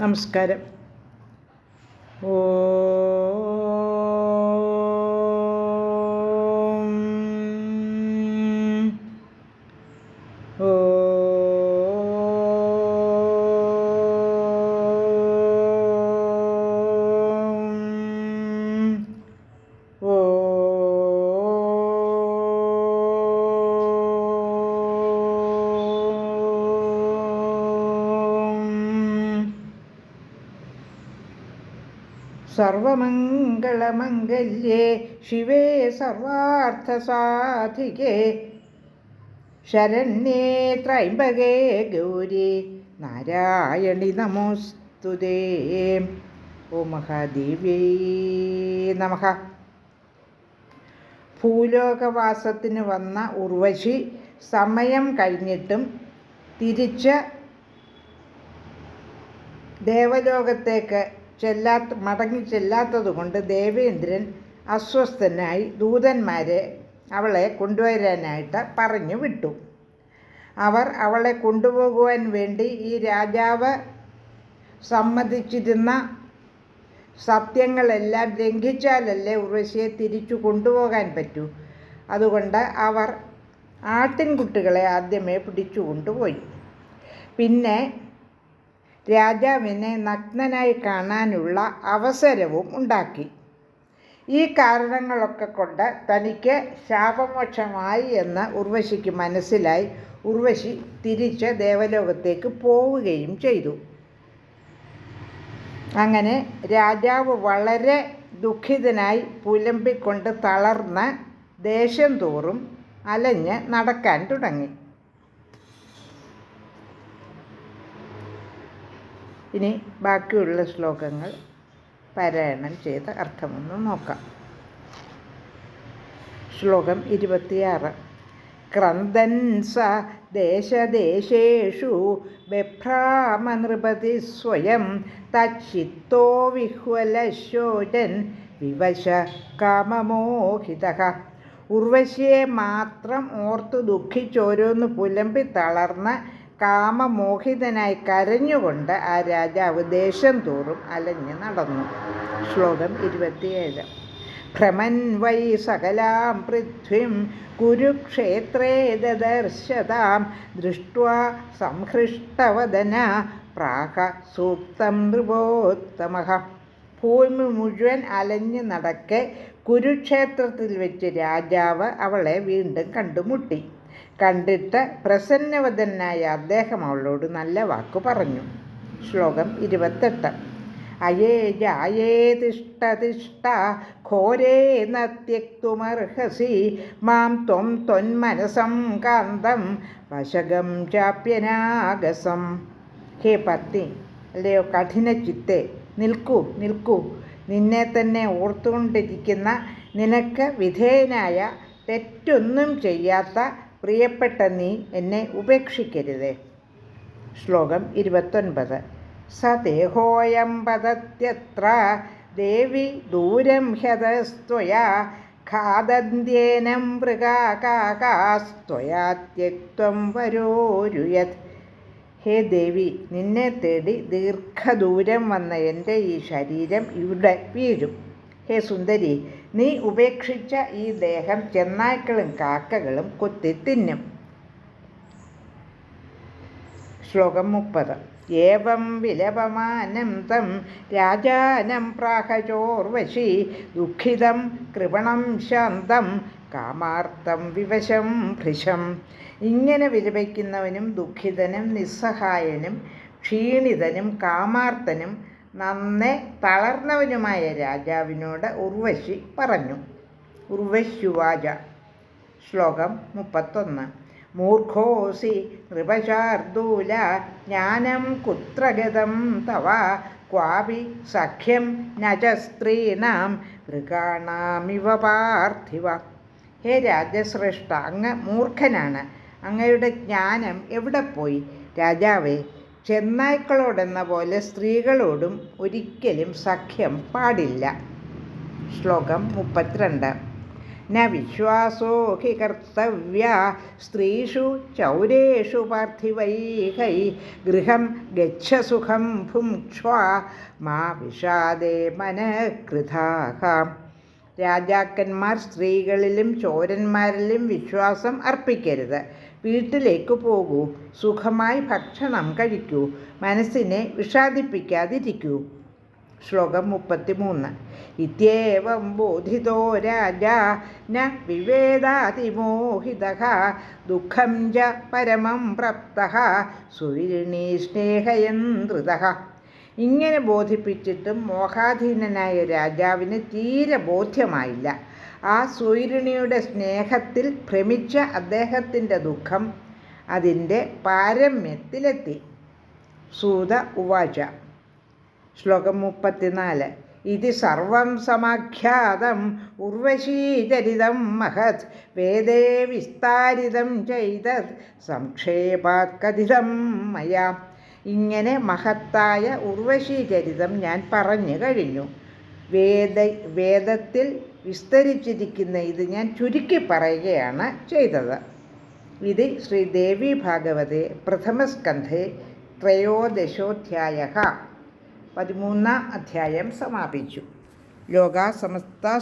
നമസ്കാരം. ഓ സർവമംഗളമംഗല്യേ ശിവേ സർവാർത്ഥസാധികേ. ശരണ്യേ ത്രൈംബകേ ഗൗരി നാരായണി നമോസ്തുതേ ഓ മഹാദേവ്യേ നമഹ ഭൂലോകവാസത്തിന് വന്ന ഉർവശി സമയം കഴിഞ്ഞിട്ടും തിരിച്ച് ദേവലോകത്തേക്ക് ചെല്ലാത്ത മടങ്ങി ചെല്ലാത്തതുകൊണ്ട് ദേവേന്ദ്രൻ അസ്വസ്ഥനായി ദൂതന്മാരെ അവളെ കൊണ്ടുവരാനായിട്ട് പറഞ്ഞു വിട്ടു. അവർ അവളെ കൊണ്ടുപോകുവാൻ വേണ്ടി ഈ രാജാവ് സമ്മതിച്ചിരുന്ന സത്യങ്ങളെല്ലാം ലംഘിച്ചാലല്ലേ ഉർവശിയെ തിരിച്ചു കൊണ്ടുപോകാൻ പറ്റൂ. അതുകൊണ്ട് അവർ ആട്ടിൻകുട്ടികളെ ആദ്യമേ പിടിച്ചു കൊണ്ടുപോയി പിന്നെ രാജാവിനെ നഗ്നനായി കാണാനുള്ള അവസരവും ഉണ്ടാക്കി. ഈ കാരണങ്ങളൊക്കെ കൊണ്ട് തനിക്ക് ശാപമോക്ഷമായി എന്ന് ഉർവശിക്ക് മനസ്സിലായി. ഉർവശി തിരിച്ച് ദേവലോകത്തേക്ക് പോവുകയും ചെയ്തു. അങ്ങനെ രാജാവ് വളരെ ദുഃഖിതനായി പുലമ്പിക്കൊണ്ട് തളർന്ന് ദേഷ്യം തോറും അലഞ്ഞ് നടക്കാൻ തുടങ്ങി. ഇനി ബാക്കിയുള്ള ശ്ലോകങ്ങൾ പാരായണം ചെയ്ത് അർത്ഥമൊന്ന് നോക്കാം. ശ്ലോകം ഇരുപത്തിയാറ്. ക്രന്ദൻ സ ദേശദേശേഷു ബഭ്രാമനൃപതി സ്വയം തച്ചിത്തോ വിഹ്വലശോചൻ വിവശ കാമമോഹിത. ഉർവശിയെ മാത്രം ഓർത്തു ദുഃഖിച്ചോരോന്ന് പുലമ്പി തളർന്ന് കാമമോഹിതനായി കരഞ്ഞുകൊണ്ട് ആ രാജാവ് ദേശം തോറും അലഞ്ഞു നടന്നു. ശ്ലോകം ഇരുപത്തിയേഴ്. ഭ്രമൻ വൈ സകലാം പൃഥ്വിം കുരുക്ഷേത്രേ ദദർശതാം ദൃഷ്ട്വാ സംഹൃഷ്ടവദന പ്രാഹ സൂക്തം നൃപോത്തമ ഭൂമി മുഴുവൻ അലഞ്ഞു നടക്കെ കുരുക്ഷേത്രത്തിൽ വെച്ച് രാജാവ് അവളെ വീണ്ടും കണ്ടുമുട്ടി. കണ്ടിട്ട് പ്രസന്നവദനായ അദ്ദേഹം അവളോട് നല്ല വാക്ക് പറഞ്ഞു. ശ്ലോകം ഇരുപത്തെട്ട്. അയേ ജായേ തിഷ്ട ഘോരേ നത്യക്തുമർഹസി മാം ത്വം ത്വന്മനസം കാന്തം വശകം ചാപ്യനാഗസം. ഹേ പത്നി അല്ലയോ കഠിന ചിത്തെ നിൽക്കൂ നിൽക്കൂ. നിന്നെ തന്നെ ഓർത്തുകൊണ്ടിരിക്കുന്ന നിനക്ക് വിധേയനായ തെറ്റൊന്നും ചെയ്യാത്ത പ്രിയപ്പെട്ട നീ എന്നെ ഉപേക്ഷിക്കരുതേ. ശ്ലോകം ഇരുപത്തൊൻപത്. സദേഹോയം പതത്യത്ര ദേവി ദൂരം ഹ്യതസ്ത്വയാ ഖാദന്ത്യേനം മൃഗാകാകാസ്ത്വയാ ത്യക്തം വരോരുയത് ഹേ ദേവി നിന്നെ തേടി ദീർഘദൂരം വന്ന എന്റെ ഈ ശരീരം ഇവിടെ വീഴും. ഹേ സുന്ദരി നീ ഉപേക്ഷിച്ച ഈ ദേഹം ചെന്നായ്ക്കളും കാക്കകളും കൊത്തി തിന്നും. ശ്ലോകം മുപ്പത്. ഏവം വിലപമാനം തം രാജാനം പ്രാഹചോർവശി ദുഃഖിതം കൃപണം ശാന്തം കാമാർത്ഥം വിവശം ഭൃശം. ഇങ്ങനെ വിലപിക്കുന്നവനും ദുഃഖിതനും നിസ്സഹായനും ക്ഷീണിതനും കാമാർത്ഥനും നന്നെ തളർന്നവനുമായ രാജാവിനോട് ഉർവശി പറഞ്ഞു. ഉർവശുവാച. ശ്ലോകം മുപ്പത്തൊന്ന്. മൂർഖോസി നൃപശാർദൂല ജ്ഞാനം കുത്രഗതം തവ ക്വാപി സഖ്യം നജ സ്ത്രീണാം മൃഗാണാമിവ പാർത്ഥിവ. ഹേ രാജശ്രേഷ്ഠ അങ്ങ് മൂർഖനാണ്. അങ്ങയുടെ ജ്ഞാനം എവിടെ പോയി? രാജാവേ ചെന്നായ്ക്കളോടെന്ന പോലെ സ്ത്രീകളോടും ഒരിക്കലും സഖ്യം പാടില്ല. ശ്ലോകം മുപ്പത്തിരണ്ട്. ന വിശ്വാസോ ഹി കർത്തവ്യ സ്ത്രീഷു ചൗരേഷു പാർത്ഥിവൈഹൈ ഗൃഹം ഗച്ഛസുഖം ഭുങ്ക്ഷ്വ മാ വിഷാദേ മനഃകൃതാഹ. രാജാക്കന്മാർ സ്ത്രീകളിലും ചോരന്മാരിലും വിശ്വാസം അർപ്പിക്കരുത്. വീട്ടിലേക്ക് പോകൂ. സുഖമായി ഭക്ഷണം കഴിക്കൂ. മനസ്സിനെ വിഷാദിപ്പിക്കാതിരിക്കൂ. ശ്ലോകം മുപ്പത്തിമൂന്ന്. ഇത്യേവം ബോധിതോ രാജ ന വിവേദാതിമോഹിത ദുഃഖം ച പരമം പ്രാപ്ത സുവിരിണീ സ്നേഹയന്ത്രിത. ഇങ്ങനെ ബോധിപ്പിച്ചിട്ടും മോഹാധീനനായ രാജാവിന് തീരെ ബോധ്യമായില്ല. ആ സൂര്യണിയുടെ സ്നേഹത്തിൽ ഭ്രമിച്ച അദ്ദേഹത്തിന്റെ ദുഃഖം അതിന്റെ പാരമ്യത്തിലെത്തി. സൂത ഉവാച. ശ്ലോകം മുപ്പത്തിനാല്. ഇതി സർവം സമാഖ്യാതം ഉർവശീചരിതം മഹത് വേദേ വിസ്താരിതം ചെയ്ത സംക്ഷേപാത് കഥിതം മയാ ഇങ്ങനെ മഹത്തായ ഉർവശീചരിതം ഞാൻ പറഞ്ഞു കഴിഞ്ഞു. വേദ വേദത്തിൽ വിസ്തരിച്ചിരിക്കുന്ന ഇത് ഞാൻ ചുരുക്കി പറയുകയാണ് ചെയ്തത്. ഇത് ശ്രീദേവി ഭാഗവതെ പ്രഥമസ്കന്ധേ ത്രയോദശോധ്യായ പതിമൂന്നാം അധ്യായം സമാപിച്ചു. ലോകാ സമസ്ത